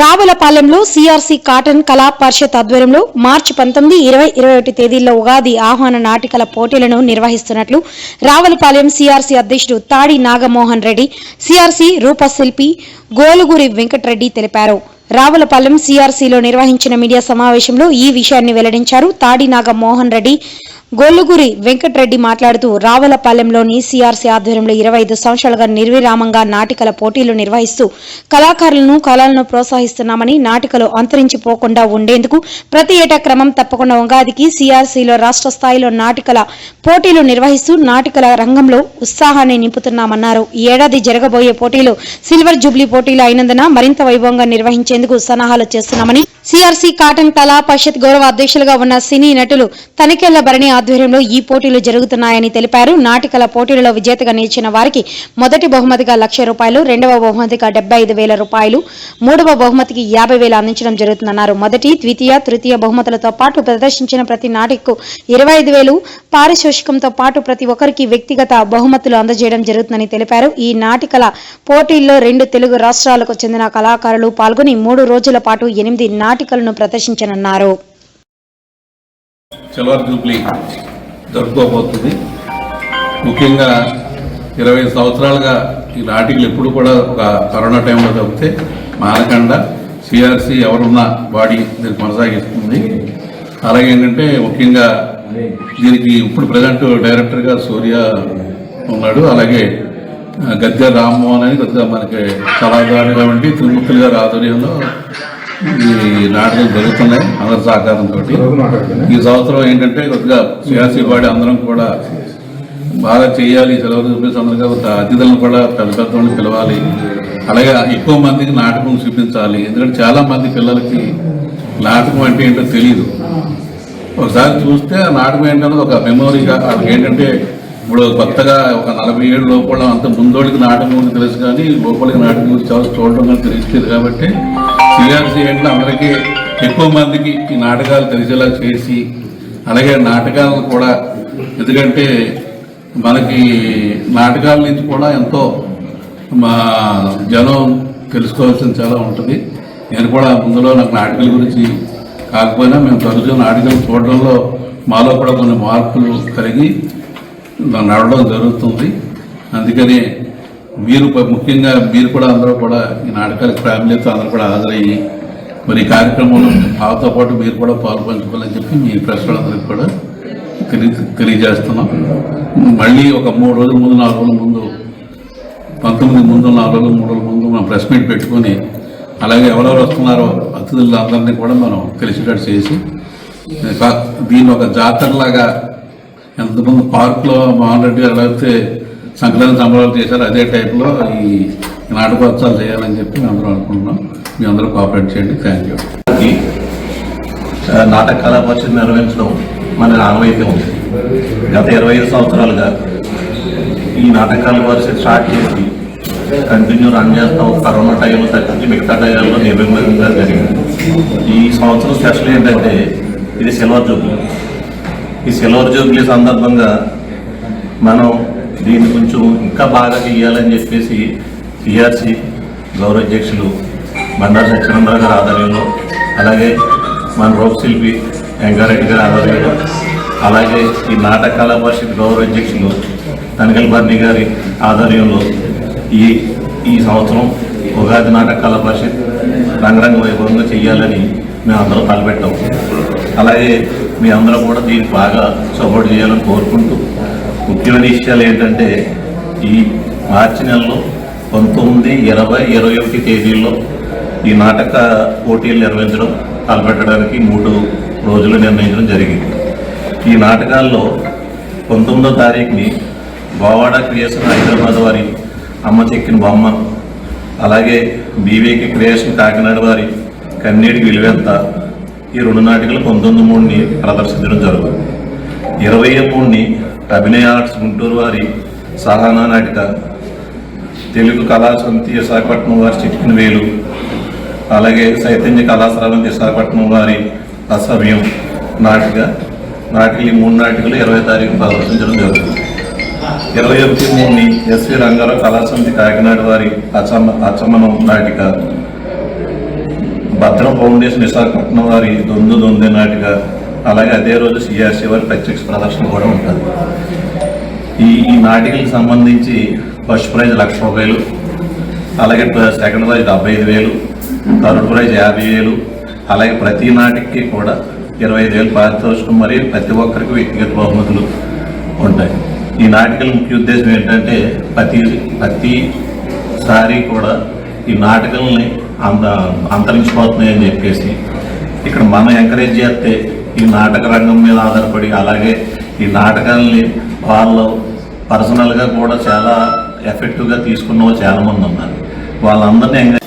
రావులపాలెంలో CRC cotton కళా పరిషత్ ఆధ్వర్యంలో మార్చి పంతొమ్మిది ఇరవై ఇరవై ఒకటి తేదీల్లో ఉగాది ఆహ్వాన నాటికల పోటీలను నిర్వహిస్తున్నట్లు రావులపాలెం సిఆర్సీ అధ్యక్షుడు తాడి నాగమోహన్ రెడ్డి సిఆర్సి రూపశిల్పి గోలుగురి వెంకటరెడ్డి తెలిపారు. రావులపాలెం సిఆర్సీలో నిర్వహించిన మీడియా సమావేశంలో ఈ విషయాన్ని వెల్లడించారు తాడి నాగమోహన్ రెడ్డి. గొల్లుగురి వెంకటరెడ్డి మాట్లాడుతూ రావులపాలెంలోని సిఆర్సీ ఆధ్వర్యంలో ఇరవై ఐదు సంవత్సరాలుగా నిర్విరామంగా నాటికల పోటీలు నిర్వహిస్తూ కళాకారులను కళలను ప్రోత్సహిస్తున్నామని నాటికలు అంతరించిపోకుండా ఉండేందుకు ప్రతి ఏటా క్రమం తప్పకుండా ఉగాదికి సిఆర్సీలో రాష్ట్ర స్థాయిలో నాటికల పోటీలు నిర్వహిస్తూ నాటికల రంగంలో ఉత్సాహాన్ని నింపుతున్నామన్నారు. ఈ ఏడాది జరగబోయే పోటీలు సిల్వర్ జూబ్లీ పోటీలు అయినందున మరింత వైభవంగా నిర్వహించేందుకు సన్నాహాలు చేస్తున్నామని సిఆర్సీ కాటన్ కళా పరిషత్ గౌరవ అధ్యక్షులుగా ఉన్న సినీ నటులు తనికెళ్ళ భరణి ఆధ్వర్యంలో ఈ పోటీలు జరుగుతున్నాయని తెలిపారు. నాటికల పోటీలలో విజేతగా నిలిచిన వారికి మొదటి బహుమతిగా లక్ష రూపాయలు రెండవ బహుమతిగా డెబ్బై ఐదు వేల రూపాయలు మూడవ బహుమతికి యాభై వేలు అందించడం జరుగుతుందన్నారు. మొదటి ద్వితీయ తృతీయ బహుమతులతో పాటు ప్రదర్శించిన ప్రతి నాటికకు ఇరవై ఐదు వేలు పారితోషికంతో పాటు ప్రతి ఒక్కరికి వ్యక్తిగత బహుమతులు అందజేయడం జరుగుతుందని తెలిపారు. ఈ నాటికల పోటీల్లో రెండు తెలుగు రాష్ట్రాలకు చెందిన కళాకారులు పాల్గొని మూడు రోజుల పాటు ఎనిమిది నాటికలను ప్రదర్శించనున్నారు. Silver Jubilee జరుపుకోబోతుంది. ముఖ్యంగా ఇరవై సంవత్సరాలుగా ఈ నాటికలు ఎప్పుడు కూడా ఒక కరోనా టైంలో తప్పితే మానకండ సిఆర్సి ఎవరున్నా బాడీ దీన్ని కొనసాగిస్తుంది. అలాగే ఏంటంటే ముఖ్యంగా దీనికి ఇప్పుడు ప్రజెంట్ డైరెక్టర్గా సూర్య ఉన్నాడు. అలాగే ఆ, గద్దె రామ్మోహన్ అని కొద్దిగా మనకి కళాకారులుగా ఉండి తిరుమూర్తులు గారి ఆధ్వర్యంలో ఈ నాటకాలు జరుగుతున్నాయి అందరి సహకారంతో ఈ సంవత్సరం ఏంటంటే కొద్దిగా సియాసీ బాడీ అందరం కూడా బాగా చేయాలి సెలవు చూపించి అందరిగా కొంత అతిథులను కూడా పెద్ద పెద్ద వాళ్ళని పిలవాలి. అలాగే ఎక్కువ మందికి నాటకం చూపించాలి. ఎందుకంటే చాలా మంది పిల్లలకి నాటకం అంటే ఏంటో తెలియదు ఒకసారి చూస్తే ఆ నాటకం ఏంటన్నది ఒక మెమొరీగా వాళ్ళకి ఏంటంటే ఇప్పుడు కొత్తగా ఒక నలభై ఏడు లోపల అంత ముందోడికి నాటకం గురించి తెలుసు కానీ లోపలికి నాటకం గురించి చాలా చూడడం కానీ తెలుస్తుంది కాబట్టి సిఆర్సీ చేయండి అందరికీ ఎక్కువ మందికి ఈ నాటకాలు తెలిసేలా చేసి అలాగే నాటకాలను కూడా ఎందుకంటే మనకి నాటకాల నుంచి కూడా ఎంతో మా జనం తెలుసుకోవాల్సిన చాలా ఉంటుంది. నేను కూడా ముందులో నాకు నాటకాల గురించి కాకపోయినా మేము తరచూ నాటకాలు చూడడంలో మాలో కూడా కొన్ని మార్పులు కలిగి నడవడం జరుగుతుంది. అందుకని మీరు ముఖ్యంగా మీరు కూడా అందరూ కూడా ఈ నాటకాలకు ఫ్యామిలీతో అందరూ కూడా హాజరయ్యి మరి ఈ కార్యక్రమంలో మాతో పాటు మీరు కూడా పాల్పంచుకోవాలని చెప్పి మీ ప్రెస్ కూడా తెలియ తెలియజేస్తున్నాం. మళ్ళీ ఒక మూడు రోజుల ముందు నాలుగు రోజుల ముందు పంతొమ్మిది ముందు నాలుగు రోజులు మూడు రోజుల ముందు మనం ప్రెస్ మీట్ పెట్టుకొని అలాగే ఎవరెవరు వస్తున్నారో అతిథులందరినీ కూడా మనం కలిసేటట్టు చేసి దీన్ని ఒక జాతరలాగా ఎంతమంది పార్క్లో మోహన్ రెడ్డి గారు లేకపోతే సంక్రాంతి సంబరాలు చేశారు అదే టైప్లో ఈ నాటకోత్సవాలు చేయాలని చెప్పి మేము అందరం అనుకుంటున్నాం. మీ అందరూ కోఆపరేట్ చేయండి. థ్యాంక్ యూ నాటక కళా పరిషత్ నిర్వహించడం మన ఆనవాయితీ ఉంది. గత ఇరవై ఐదు సంవత్సరాలుగా ఈ నాటకాల పరిషత్ స్టార్ట్ చేసి కంటిన్యూ రన్ చేస్తాం. కరోనా టైంలో తగ్గించి మిగతా టైంలో నిర్విఘ్నంగా జరిగింది. ఈ సంవత్సరం స్పెషల్ ఏంటంటే ఇది సిల్వర్ జూబ్లీ. ఈ సిల్వర్ జూబ్లీ సందర్భంగా మనం దీన్ని కొంచెం ఇంకా బాగా చేయాలని చెప్పేసి సిఆర్సి గౌరవ అధ్యక్షులు బండారు సత్యనారాయణ గారి ఆధ్వర్యంలో అలాగే మన రూప శిల్పి వెంకారెడ్డి గారి ఆధ్వర్యంలో అలాగే ఈ నాటకాల పరిషత్ గౌరవ అధ్యక్షులు తనకల్ బర్ని గారి ఆధ్వర్యంలో ఈ ఈ సంవత్సరం ఉగాది నాటక పరిషత్ రంగరంగ వైభవంగా చేయాలని మేము అందరం తలపెట్టాం. అలాగే మీ అందరూ కూడా దీనికి బాగా సపోర్ట్ చేయాలని కోరుకుంటూ ముఖ్యమైన విషయాలు ఏంటంటే ఈ మార్చి నెలలో పంతొమ్మిది ఇరవై ఇరవై ఒకటి తేదీల్లో ఈ నాటక పోటీలు నిర్వహించడం తలపెట్టడానికి మూడు రోజులు నిర్ణయించడం జరిగింది. ఈ నాటకాల్లో పంతొమ్మిదో తారీఖుని బావాడ క్రియేషన్ హైదరాబాద్ వారి అమ్మ చెక్కిన బొమ్మ అలాగే బీవేకి క్రియేషన్ కాకినాడ వారి కన్నీటి విలువెంత ఈ రెండు నాటికలు పంతొమ్మిది మూడుని ప్రదర్శించడం జరుగుతుంది. ఇరవై మూడుని అభినయ ఆర్ట్స్ గుంటూరు వారి సహానా నాటిక తెలుగు కళా సమితి విశాఖపట్నం వారి చిట్కిన వేలు అలాగే చైతన్య కళాశాల విశాఖపట్నం వారి అసమయం నాటిక నాటికలు ఈ మూడు నాటికలు ఇరవై తారీఖు ప్రదర్శించడం జరుగుతుంది. ఇరవై ఒకటి మూడుని ఎస్వి రంగారావు కళాసమితి కాకినాడ వారి అచమ అచమనం నాటిక భద్రం ఫౌండేషన్ విశాఖపట్నం వారి దొందు దొందే నాటిక అలాగే అదే రోజు సిఆర్సీ వారి ప్రత్యక్ష ప్రదర్శన కూడా ఉంటుంది. నాటికలకు సంబంధించి ఫస్ట్ ప్రైజ్ లక్ష రూపాయలు అలాగే సెకండ్ ప్రైజ్ డెబ్బై ఐదు వేలు థర్డ్ ప్రైజ్ యాభై వేలు అలాగే ప్రతి నాటికి కూడా ఇరవై ఐదు వేలు పారితోషికం మరియు ప్రతి ఒక్కరికి వ్యక్తిగత బహుమతులు ఉంటాయి. ఈ నాటికల ముఖ్య ఉద్దేశం ఏంటంటే ప్రతి ప్రతిసారి కూడా ఈ నాటకాలని అంత అంతరించిపోతున్నాయని చెప్పేసి ఇక్కడ మనం ఎంకరేజ్ చేస్తే ఈ నాటక రంగం మీద ఆధారపడి అలాగే ఈ నాటకాలని వాళ్ళు పర్సనల్గా కూడా చాలా ఎఫెక్టివ్గా తీసుకున్న వాళ్ళు చాలా మంది ఉన్నారు. వాళ్ళందరినీ ఎంకరేజ్